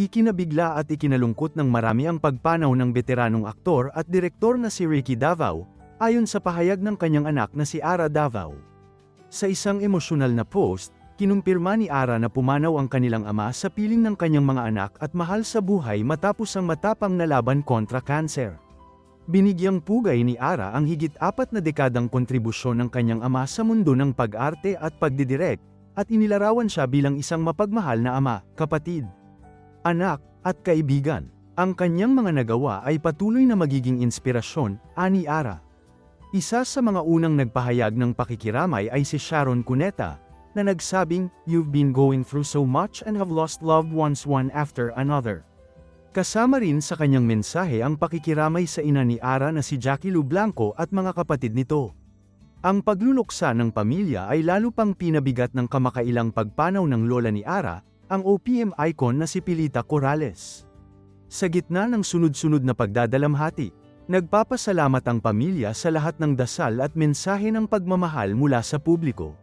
Ikinabigla at ikinalungkot ng marami ang pagpanaw ng veteranong aktor at direktor na si Ricky Davao, ayon sa pahayag ng kanyang anak na si Ara Davao. Sa isang emosyonal na post, kinumpirma ni Ara na pumanaw ang kanilang ama sa piling ng kanyang mga anak at mahal sa buhay matapos ang matapang na laban kontra cancer. Binigyang pugay ni Ara ang higit apat na dekadang kontribusyon ng kanyang ama sa mundo ng pag-arte at pagdidirect, at inilarawan siya bilang isang mapagmahal na ama, kapatid, anak, at kaibigan. Ang kanyang mga nagawa ay patuloy na magiging inspirasyon, ani Ara. Isa sa mga unang nagpahayag ng pakikiramay ay si Sharon Cuneta, na nagsabing, You've been going through so much and have lost loved ones one after another. Kasama rin sa kanyang mensahe ang pakikiramay sa ina ni Ara na si Jackie Lu Blanco at mga kapatid nito. Ang pagluluksa ng pamilya ay lalo pang pinabigat ng kamakailang pagpanaw ng lola ni Ara, ang OPM icon na si Pilita Corrales. Sa gitna ng sunod-sunod na pagdadalamhati, nagpapasalamat ang pamilya sa lahat ng dasal at mensahe ng pagmamahal mula sa publiko.